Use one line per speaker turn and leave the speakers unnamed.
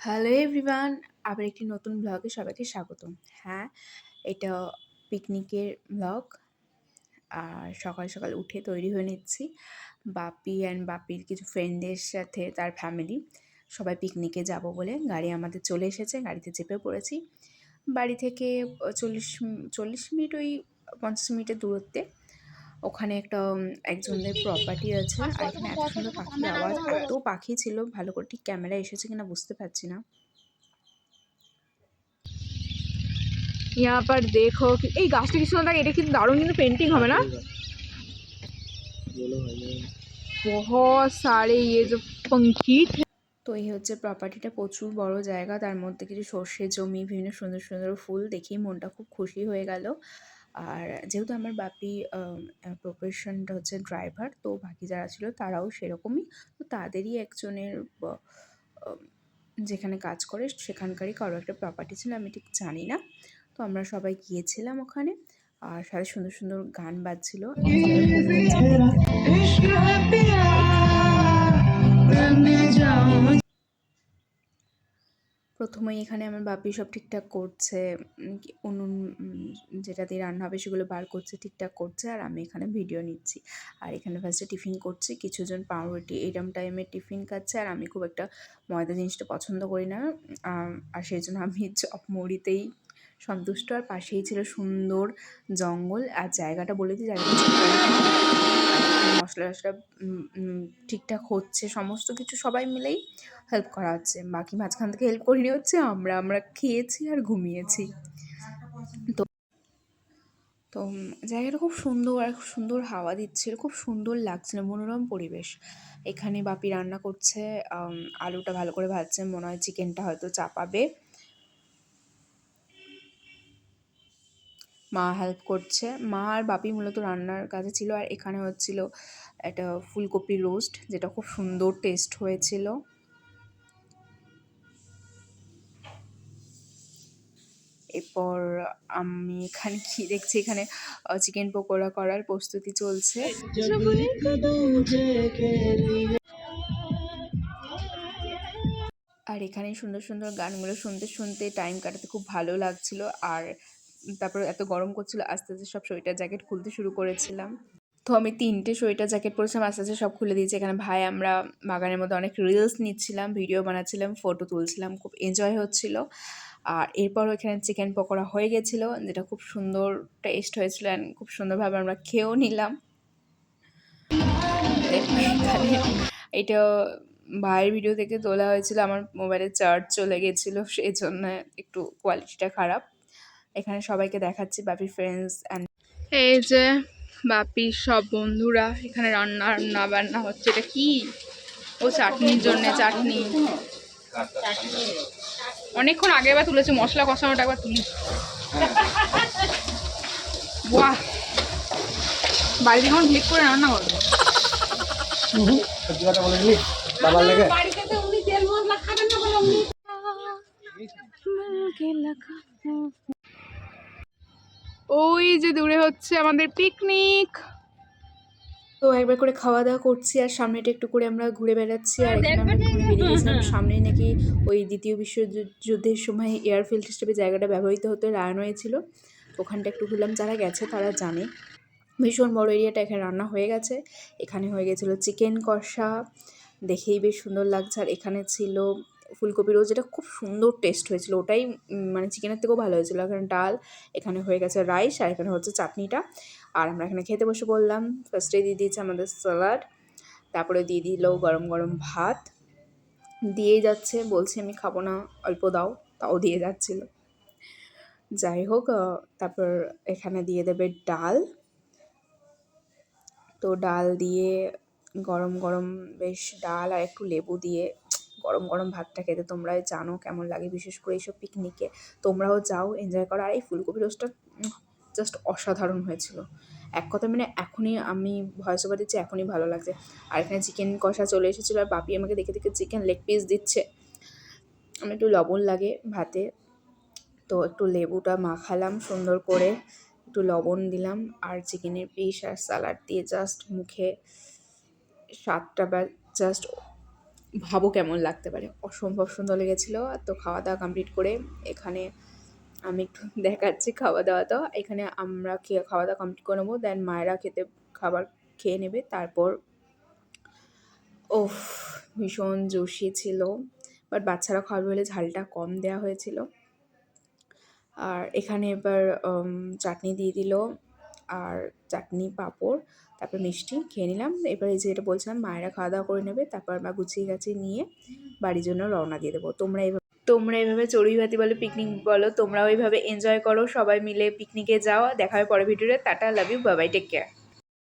Hello everyone, আবার একটি নতুন ব্লগে সবাইকে স্বাগতম। হ্যাঁ এটা পিকনিকের ব্লগ। আর সকাল সকাল উঠে তৈরি হয়ে নিচ্ছি। বাপি অ্যান্ড বাপির কিছু ফ্রেন্ডদের সাথে তার ফ্যামিলি সবাই পিকনিকে যাব বলে গাড়ি আমাদের চলে এসেছে, গাড়িতে চেপে পড়েছি। বাড়ি থেকে চল্লিশ চল্লিশ মিনিট ওই পঞ্চাশ মিনিটের দূরত্বে। ওখানে একটা উম, একজনের প্রপার্টি আছে আর এখানে এত সুন্দর পাখির আওয়াজ এত পাখি ছিল ভালো করে ঠিক ক্যামেরা এসেছে কিনা বুঝতে পারছি না
यहाँ पर देखो कि এই গাছটা কি সুন্দর লাগে এটা কিন্তু দারুণ কিন্তু পেন্টিং হবে না बहुत सारे ये जो पंखी थे
তো এই হচ্ছে প্রপার্টিটা প্রচুর বড় জায়গা তার মধ্যে কিছু সর্ষে জমি বিভিন্ন সুন্দর সুন্দর ফুল দেখেই মনটা খুব খুশি হয়ে গেল আর যেহেতু আমার বাপি প্রফেশনটা হচ্ছে ড্রাইভার তো বাকি যারা ছিল তারাও সেরকমই। তো তাদেরই একজনের যেখানে কাজ করে সেখানকারই কারও একটা প্রপার্টি ছিল, আমি ঠিক জানি না। তো আমরা সবাই গিয়েছিলাম ওখানে, আর সাথে সুন্দর সুন্দর গান বাজছিল। প্রথমেই এখানে আমার বাপি সব ঠিকঠাক করছে উনুন যেটা দিয়ে রান্না হবে সেগুলো বার করছে, ঠিকঠাক করছে, আর আমি এখানে ভিডিও নিচ্ছি। আর এখানে ফার্স্টে টিফিন করছি, কিছুজন পাউরুটি, এরম টাইমে টিফিন খাচ্ছে, আর আমি খুব একটা ময়দা জিনিসটা পছন্দ করি না আর সেই জন্য আমি মুড়িতেই সন্তুষ্ট আর পাশেই ছিল সুন্দর জঙ্গল আর জায়গাটা বলে দিই, জায়গাটা মশলা টশলা ঠিকঠাক হচ্ছে, সমস্ত কিছু সবাই মিলেই হেল্প করা হচ্ছে। বাকি মাঝখান থেকে হেল্প করিনি হচ্ছে আমরা আমরা খেয়েছি আর ঘুমিয়েছি। তো তো জায়গাটা খুব সুন্দর, আর খুব সুন্দর হাওয়া দিচ্ছিল, খুব সুন্দর লাগছিল, মনোরম পরিবেশ। এখানে বাপি রান্না করছে আলুটা ভালো করে ভাজছে, মনে হয় চিকেনটা হয়তো চাপাবে। মা হেল্প করছে। মা আর বাপি মূলত রান্নার কাজে ছিল আর এখানে হচ্ছিল একটা ফুলকপি রোস্ট যেটা খুব সুন্দর টেস্ট হয়েছিল। এরপর আমি এখানে কি দেখছি এখানে চিকেন পকোড়া করার প্রস্তুতি চলছে। আর এখানে সুন্দর সুন্দর গানগুলো শুনতে শুনতে টাইম কাটাতে খুব ভালো লাগছিল। আর তারপর এত গরম করছিল, আস্তে আস্তে সব সোয়েটার জ্যাকেট খুলতে শুরু করেছিলাম। তো আমি তিনটে সোয়েটার জ্যাকেট পরেছিলাম, আস্তে আস্তে সব খুলে দিয়েছি। এখানে ভাই, আমরা বাগানের মধ্যে অনেক রিলস নিচ্ছিলাম ভিডিও বানাচ্ছিলাম ফটো তুলছিলাম, খুব এনজয় হচ্ছিল। আর এরপর এখানে চিকেন পকোড়া হয়ে গেছিল, যেটা খুব সুন্দর টেস্ট হয়েছিল অ্যান্ড খুব সুন্দরভাবে আমরা খেয়েও নিলাম। এটা ভাইয়ের ভিডিও থেকে তোলা হয়েছিল, আমার মোবাইলে চার্জ চলে গেছিল, সেই জন্য একটু কোয়ালিটিটা খারাপ। এখানে সবাইকে দেখাচ্ছি বাপি ফ্রেন্ডস অ্যান্ড
এই যে বাপির সব বন্ধুরা এখানে রান্না রান্না বান্না হচ্ছে। এটা কি? ও চাটনির জন্য চাটনি। অনেকক্ষণ আগে এবার তুলেছে মশলা কষানোটা একবার তুলি। বাহ! বাড়িতে কেমন ভিক করে রান্না করবে?
সত্যি কথা বলে দিলি বাবার লেগে
ওই যে দূরে হচ্ছে আমাদের পিকনিক
তো একবার করে খাওয়া দাওয়া করছি আর সামনেটা একটু করে আমরা ঘুরে বেড়াচ্ছি আর এখানে আমরা ঘুরে বেরিয়ে গেছিলাম। সামনেই নাকি ওই দ্বিতীয় বিশ্বযুদ্ধের সময় এয়ারফিল্ড হিসেবে জায়গাটা ব্যবহৃত হতো রানওয়ে ছিল। ওখানটা একটু ঘুরলাম যারা গেছে তারা জানে। ভীষণ বড় এরিয়াটা এখানে রান্না হয়ে গেছে। এখানে হয়ে গেছিল চিকেন কষা। দেখেই বেশ সুন্দর লাগছে। আর এখানে ছিল ফুলকপি রোজ যেটা খুব সুন্দর টেস্ট হয়েছিল। ওটাই মানে চিকেনের থেকেও ভালো হয়েছিল। এখানে ডাল, এখানে হয়ে গেছে রাইস আর এখানে হচ্ছে চাটনিটা। আর আমরা এখানে খেতে বসে বললাম ফার্স্টে দিয়ে দিয়েছে আমাদের স্যালাড তারপরে দিয়ে দিল গরম গরম ভাত। দিয়েই যাচ্ছে, বলছি আমি খাব না, অল্প দাও, তাও দিয়ে যাচ্ছিল। যাই হোক তারপর এখানে দিয়ে দেবে ডাল। তো ডাল দিয়ে গরম গরম বেশ ডাল আর একটু লেবু দিয়ে গরম গরম ভাতটা খেতে তোমরাই জানো কেমন লাগে, বিশেষ করে এইসব পিকনিকে তোমরাও যাও এনজয় করো। আর এই ফুলকপি রোস্টটা জাস্ট অসাধারণ হয়েছিল। এক কথা মানে এখনই আমি ভয়েস ওভার দিচ্ছি, এখনই ভালো লাগছে। আর এখানে চিকেন কষা চলে এসেছিল আর বাপি আমাকে দেখে দেখে চিকেন লেগ পিস দিচ্ছে। আমি একটু লবণ লাগে ভাতে। তো একটু লেবুটা মাখালাম সুন্দর করে। একটু লবণ দিলাম আর চিকেনের পিস আর স্যালাড দিয়ে জাস্ট মুখে স্বাদটা জাস্ট ভাবো কেমন লাগতে পারে। অসম্ভব সুন্দর লেগেছিলো। তো খাওয়া দাওয়া কমপ্লিট করে এখানে আমি একটু দেখাচ্ছি খাওয়া দাওয়া তো। এখানে আমরা খেয়ে, খাওয়া দাওয়া কমপ্লিট করে নেব দেন মায়েরা খেতে, খাবার খেয়ে নেবে। তারপর ওফ, ভীষণ জোশি ছিল। বাট বাচ্চারা খাবে বলে ঝালটা কম দেওয়া হয়েছিল। আর এখানে এবার চাটনি দিয়ে দিল। আর চাটনি পাঁপড়। তারপর মিষ্টি খেয়ে নিলাম। এবার এই যে এটা বলছিলাম, মায়েরা খাওয়া দাওয়া করে নেবে, তারপর আমরা গুছিয়ে গাছিয়ে নিয়ে বাড়ির জন্য রওনা দিয়ে দেবো। তোমরা এইভাবে তোমরা এইভাবে চড়ুইভাতি বলো পিকনিক বলো, তোমরাও এইভাবে এনজয় করো, সবাই মিলে পিকনিকে যাও। দেখা হবে পরে ভিডিওতে tata love you Babai take care